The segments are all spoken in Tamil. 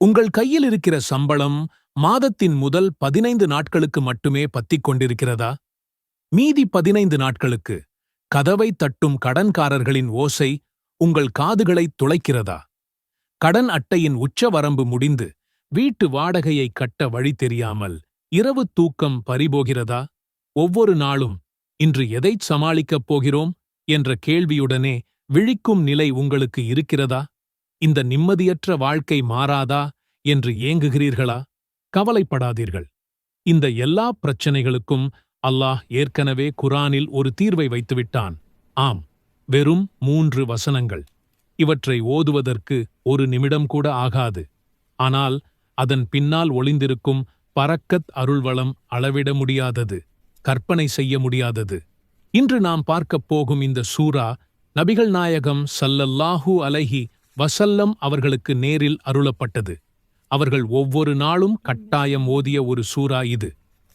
உங்கள் கையில் இருக்கிற சம்பளம் மாதத்தின் முதல் பதினைந்து நாட்களுக்கு மட்டுமே பத்திக் கொண்டிருக்கிறதா? மீதி பதினைந்து நாட்களுக்கு கதவை தட்டும் கடன்காரர்களின் ஓசை உங்கள் காதுகளை துளைக்கிறதா? கடன் அட்டையின் உச்சவரம்பு முடிந்து வீட்டு வாடகையை கட்ட வழி தெரியாமல் இரவு தூக்கம் பறிபோகிறதா? ஒவ்வொரு நாளும் இன்று எதைச் சமாளிக்கப் போகிறோம்? என்ற கேள்வியுடனே விழிக்கும் நிலை உங்களுக்கு இருக்கிறதா? இந்த நிம்மதியற்ற வாழ்க்கை மாறாதா என்று ஏங்குகிறீர்களா? கவலைப்படாதீர்கள். இந்த எல்லா பிரச்சனைகளுக்கும் அல்லாஹ் ஏற்கனவே குரானில் ஒரு தீர்வை வைத்துவிட்டான். ஆம் வெறும் மூன்று வசனங்கள். இவற்றை ஓதுவதற்கு ஒரு நிமிடம் கூட ஆகாது. ஆனால் அதன் பின்னால் ஒளிந்திருக்கும் பறக்கத் அருள்வளம் அளவிட முடியாதது கற்பனை செய்ய முடியாதது. இன்று நாம் பார்க்கப் போகும் இந்த சூரா நபிகள் நாயகம் சல்லல்லாஹூ அலைஹி வசல்லம் அவர்களுக்கு நேரில் அருளப்பட்டது. அவர்கள் ஒவ்வொரு நாளும் கட்டாயம் ஓதிய ஒரு சூரா இது.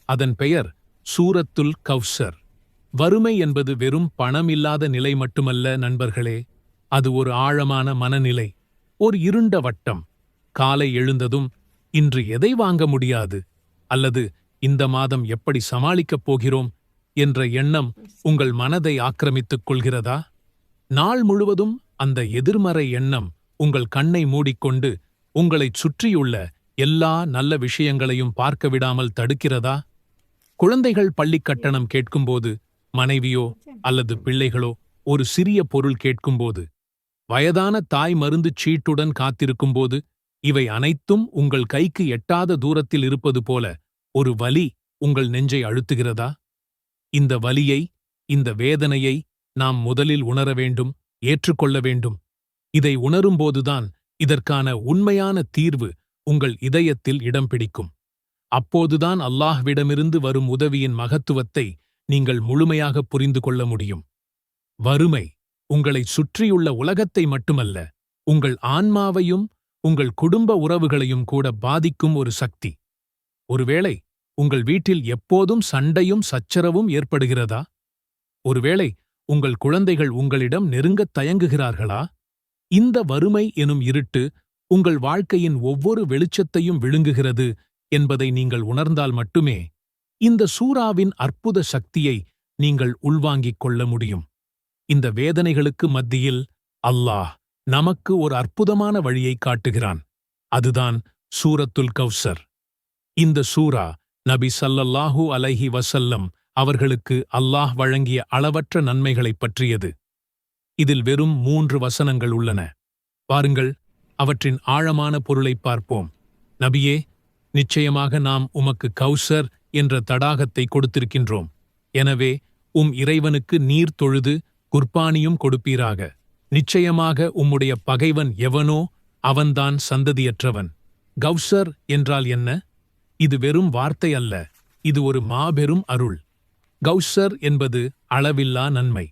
அதன் பெயர் சூரத்துல் கவ்சர். வறுமை என்பது வெறும் பணமில்லாத நிலை மட்டுமல்ல நண்பர்களே. அது ஒரு ஆழமான மனநிலை ஒரு இருண்ட வட்டம். காலை எழுந்ததும் இன்று எதை வாங்க முடியாது? அல்லது இந்த மாதம் எப்படி சமாளிக்கப் போகிறோம்? என்ற எண்ணம் உங்கள் மனதை ஆக்கிரமித்துக் கொள்கிறதா? நாள் முழுவதும் அந்த எதிர்மறை எண்ணம் உங்கள் கண்ணை மூடிக்கொண்டு உங்களைச் சுற்றியுள்ள எல்லா நல்ல விஷயங்களையும் பார்க்க விடாமல் தடுக்கிறதா? குழந்தைகள் பள்ளிக் கட்டணம் கேட்கும்போது மனைவியோ அல்லது பிள்ளைகளோ ஒரு சிறிய பொருள் கேட்கும்போது வயதான தாய் மருந்துச் சீட்டுடன் காத்திருக்கும்போது இவை அனைத்தும் உங்கள் கைக்கு எட்டாத தூரத்தில் இருப்பது போல ஒரு வலி உங்கள் நெஞ்சை அழுத்துகிறதா? இந்த வலியை இந்த வேதனையை நாம் முதலில் உணர வேண்டும். ஏற்றுக்கொள்ள வேண்டும். இதை உணரும்போதுதான் இதற்கான உண்மையான தீர்வு உங்கள் இதயத்தில் இடம் பிடிக்கும் அப்போதுதான் அல்லாஹ்விடமிருந்து வரும் உதவியின் மகத்துவத்தை நீங்கள் முழுமையாக புரிந்து கொள்ள முடியும். வறுமை உங்களை சுற்றியுள்ள உலகத்தை மட்டுமல்ல உங்கள் ஆன்மாவையும் உங்கள் குடும்ப உறவுகளையும் கூட பாதிக்கும் ஒரு சக்தி. ஒருவேளை உங்கள் வீட்டில் எப்போதும் சண்டையும் சச்சரவும் ஏற்படுகிறதா? ஒருவேளை உங்கள் குழந்தைகள் உங்களிடம் நெருங்கத் தயங்குகிறார்களா? இந்த வறுமை எனும் இருட்டு உங்கள் வாழ்க்கையின் ஒவ்வொரு வெளிச்சத்தையும் விழுங்குகிறது என்பதை நீங்கள் உணர்ந்தால் மட்டுமே இந்த சூறாவின் அற்புத சக்தியை நீங்கள் உள்வாங்கிக் கொள்ள முடியும். இந்த வேதனைகளுக்கு மத்தியில் அல்லாஹ் நமக்கு ஒரு அற்புதமான வழியை காட்டுகிறான். அதுதான் சூரத்துல் கௌசர். இந்த சூரா நபி சல்லல்லாஹூ அலைஹி வசல்லம் அவர்களுக்கு அல்லாஹ் வழங்கிய அளவற்ற நன்மைகளைப் பற்றியது. இதில் வெறும் மூன்று வசனங்கள் உள்ளன. பாருங்கள் அவற்றின் ஆழமான பொருளைப் பார்ப்போம். நபியே நிச்சயமாக நாம் உமக்கு கௌசர் என்ற தடாகத்தை கொடுத்திருக்கின்றோம். எனவே உம் இறைவனுக்கு நீர் தொழுது குர்பானியும் கொடுப்பீராக. நிச்சயமாக உம்முடைய பகைவன் எவனோ அவன்தான் சந்ததியற்றவன். கௌசர் என்றால் என்ன? இது வெறும் வார்த்தை அல்ல. இது ஒரு மாபெரும் அருள். கௌசர் என்பது அளவில்லா நன்மை.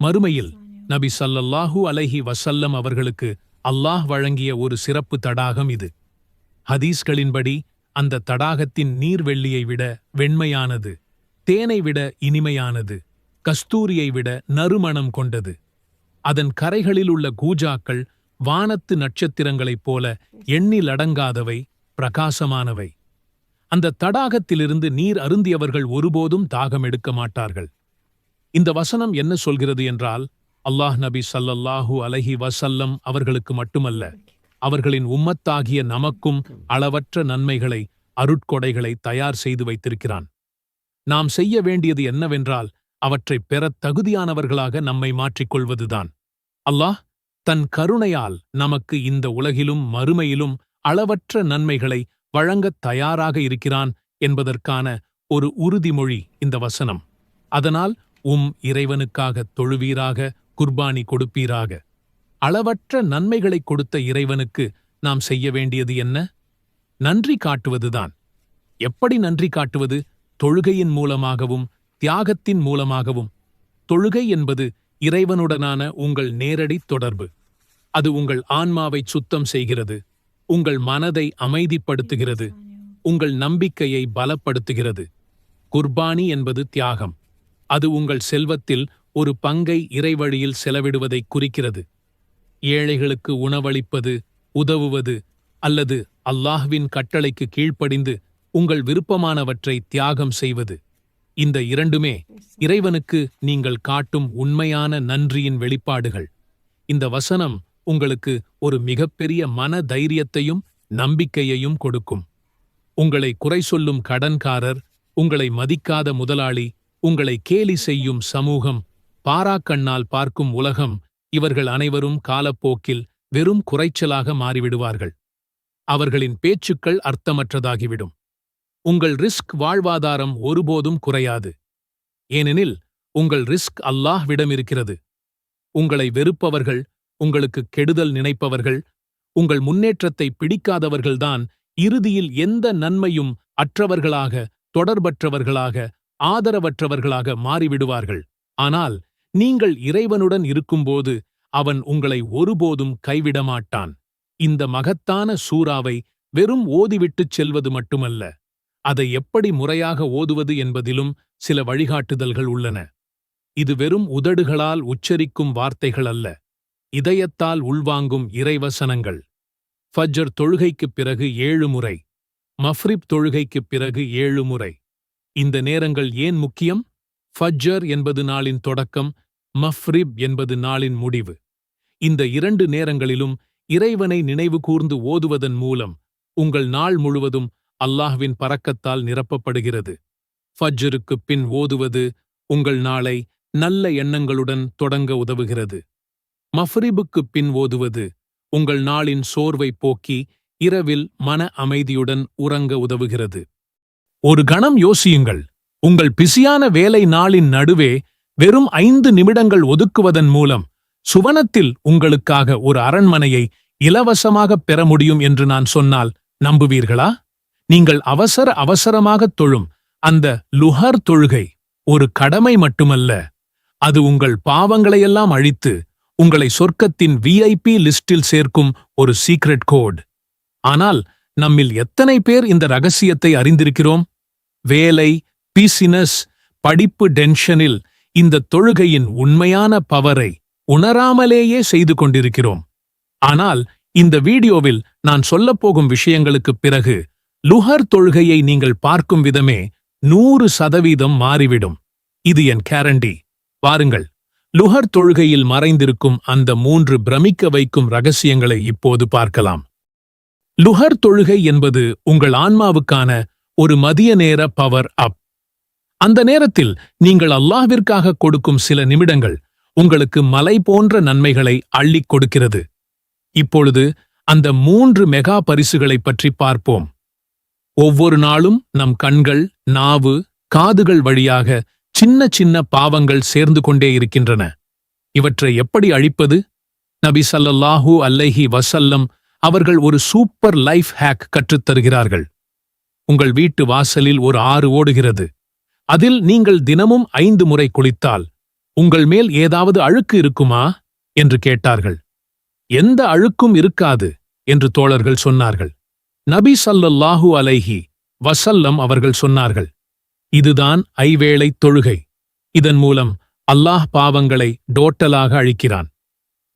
மறுமையில் நபி சல்லல்லாஹூ அலைஹி வசல்லம் அவர்களுக்கு அல்லாஹ் வழங்கிய ஒரு சிறப்பு தடாகம் இது. ஹதீஸ்களின்படி அந்த தடாகத்தின் நீர்வெள்ளியை விட வெண்மையானது தேனை விட இனிமையானது கஸ்தூரியை விட நறுமணம் கொண்டது. அதன் கரைகளில் உள்ள கூஜாக்கள் வானத்து நட்சத்திரங்களைப் போல எண்ணிலடங்காதவை பிரகாசமானவை. அந்த தடாகத்திலிருந்து நீர் அருந்தியவர்கள் ஒருபோதும் தாகம் எடுக்க மாட்டார்கள். இந்த வசனம் என்ன சொல்கிறது என்றால் அல்லாஹ் நபி சல்லல்லாஹூ அலஹி வசல்லம் அவர்களுக்கு மட்டுமல்ல அவர்களின் உம்மத்தாகிய நமக்கும் அளவற்ற நன்மைகளை அருட்கொடைகளை தயார் செய்து வைத்திருக்கிறான். நாம் செய்ய வேண்டியது என்னவென்றால் அவற்றைப் பெறத் தகுதியானவர்களாக நம்மை மாற்றிக்கொள்வதுதான். அல்லாஹ் தன் கருணையால் நமக்கு இந்த உலகிலும் மறுமையிலும் அளவற்ற நன்மைகளை வழங்கத் தயாராக இருக்கிறான் என்பதற்கான ஒரு உறுதிமொழி இந்த வசனம். அதனால் உம் இறைவனுக்காக தொழுவீராக குர்பானி கொடுப்பீராக. அளவற்ற நன்மைகளைக் கொடுத்த இறைவனுக்கு நாம் செய்ய வேண்டியது என்ன? நன்றி காட்டுவதுதான். எப்படி நன்றி காட்டுவது? தொழுகையின் மூலமாகவும் தியாகத்தின் மூலமாகவும். தொழுகை என்பது இறைவனுடனான உங்கள் நேரடி தொடர்பு. அது உங்கள் ஆன்மாவை சுத்தம் செய்கிறது. உங்கள் மனதை அமைதிப்படுத்துகிறது. உங்கள் நம்பிக்கையை பலப்படுத்துகிறது. குர்பானி என்பது தியாகம். அது உங்கள் செல்வத்தில் ஒரு பங்கை இறைவழியில் செலவிடுவதை குறிக்கிறது. ஏழைகளுக்கு உணவளிப்பது உதவுவது அல்லது அல்லாஹ்வின் கட்டளைக்கு கீழ்ப்படிந்து உங்கள் விருப்பமானவற்றை தியாகம் செய்வது. இந்த இரண்டுமே இறைவனுக்கு நீங்கள் காட்டும் உண்மையான நன்றியின் வெளிப்பாடுகள். இந்த வசனம் உங்களுக்கு ஒரு மிகப்பெரிய மன தைரியத்தையும் நம்பிக்கையையும் கொடுக்கும். உங்களை குறை சொல்லும் கடன்காரர் உங்களை மதிக்காத முதலாளி உங்களை கேலி செய்யும் சமூகம் பாராக்கண்ணால் பார்க்கும் உலகம் இவர்கள் அனைவரும் காலப்போக்கில் வெறும் குறைச்சலாக மாறிவிடுவார்கள். அவர்களின் பேச்சுக்கள் அர்த்தமற்றதாகிவிடும். உங்கள் ரிஸ்க் வாழ்வாதாரம் ஒருபோதும் குறையாது. ஏனெனில் உங்கள் ரிஸ்க் அல்லாஹ்விடமிருக்கிறது. உங்களை வெறுப்பவர்கள் உங்களுக்கு கெடுதல் நினைப்பவர்கள் உங்கள் முன்னேற்றத்தை பிடிக்காதவர்கள்தான் இறுதியில் எந்த நன்மையும் அற்றவர்களாக தொடர்பற்றவர்களாக ஆதரவற்றவர்களாக மாறிவிடுவார்கள். ஆனால் நீங்கள் இறைவனுடன் இருக்கும்போது அவன் உங்களை ஒருபோதும் கைவிடமாட்டான் இந்த மகத்தான சூறாவை வெறும் ஓதிவிட்டுச் செல்வது மட்டுமல்ல அதை எப்படி முறையாக ஓதுவது என்பதிலும் சில வழிகாட்டுதல்கள் உள்ளன. இது வெறும் உதடுகளால் உச்சரிக்கும் வார்த்தைகள் அல்ல. இதயத்தால் உள்வாங்கும் இறைவசனங்கள். ஃபஜ்ஜர் தொழுகைக்குப் பிறகு ஏழு முறை. மஃப்ரிப் தொழுகைக்குப் பிறகு ஏழு முறை. இந்த நேரங்கள் ஏன் முக்கியம்? ஃபஜ்ஜர் என்பது நாளின் தொடக்கம் மஃப்ரிப் என்பது நாளின் முடிவு. இந்த இரண்டு நேரங்களிலும் இறைவனை நினைவு கூர்ந்து ஓதுவதன் மூலம் உங்கள் நாள் முழுவதும் அல்லாஹ்வின் பறக்கத்தால் நிரப்பப்படுகிறது. ஃபஜ்ஜருக்குப் பின் ஓதுவது உங்கள் நாளை நல்ல எண்ணங்களுடன் தொடங்க உதவுகிறது. மஃப்ரிபுக்குப் பின் ஓதுவது உங்கள் நாளின் சோர்வை போக்கி இரவில் மன அமைதியுடன் உறங்க உதவுகிறது. ஒரு கணம் யோசியுங்கள். உங்கள் பிஸியான வேலை நாளின் நடுவே வெறும் ஐந்து நிமிடங்கள் ஒதுக்குவதன் மூலம் சுவனத்தில் உங்களுக்காக ஒரு அரண்மனையை இலவசமாகப் பெற முடியும் என்று நான் சொன்னால் நம்புவீர்களா? நீங்கள் அவசர அவசரமாகத் தொழும் அந்த லுஹர் தொழுகை ஒரு கடமை மட்டுமல்ல. அது உங்கள் பாவங்களையெல்லாம் அழித்து உங்களை சொர்க்கத்தின் விஐபி லிஸ்டில் சேர்க்கும் ஒரு சீக்ரெட் கோட் ஆனால் நம்மில் எத்தனை பேர் இந்த ரகசியத்தை அறிந்திருக்கிறோம்? வேலை பிசினஸ் படிப்பு டென்ஷனில் இந்த தொழுகையின் உண்மையான பவரை உணராமலேயே செய்து கொண்டிருக்கிறோம். ஆனால் இந்த வீடியோவில் நான் சொல்லப்போகும் விஷயங்களுக்குப் பிறகு லுஹர் தொழுகையை நீங்கள் பார்க்கும் விதமே நூறு சதவீதம் மாறிவிடும். இது என் கேரண்டி வாருங்கள். லுஹர் தொழுகையில் மறைந்திருக்கும் அந்த மூன்று பிரமிக்க வைக்கும் ரகசியங்களை இப்போது பார்க்கலாம். லுஹர் தொழுகை என்பது உங்கள் ஆன்மாவுக்கான ஒரு மதிய நேர பவர் அப் அந்த நேரத்தில் நீங்கள் அல்லாஹ்விற்காக கொடுக்கும் சில நிமிடங்கள் உங்களுக்கு மலை போன்ற நன்மைகளை அள்ளிக் கொடுக்கிறது. இப்பொழுது அந்த மூன்று மெகா பரிசுகளைப் பற்றி பார்ப்போம். ஒவ்வொரு நாளும் நம் கண்கள் நாவு காதுகள் வழியாக சின்ன சின்ன பாவங்கள் சேர்ந்து கொண்டே இருக்கின்றன. இவற்றை எப்படி அழிப்பது? நபி சல்லல்லாஹு அல்லைஹி வசல்லம் அவர்கள் ஒரு சூப்பர் லைஃப் ஹேக் கற்றுத் தருகிறார்கள். உங்கள் வீட்டு வாசலில் ஒரு ஆறு ஓடுகிறது. அதில் நீங்கள் தினமும் ஐந்து முறை குளித்தால் உங்கள் மேல் ஏதாவது அழுக்கு இருக்குமா? என்று கேட்டார்கள். எந்த அழுக்கும் இருக்காது என்று தோழர்கள் சொன்னார்கள். நபி சல்லல்லாஹு அலைஹி வசல்லம் அவர்கள் சொன்னார்கள். இதுதான் ஐவேளை தொழுகை. இதன் மூலம் அல்லாஹ் பாவங்களை டோட்டலாக அழிக்கிறான்.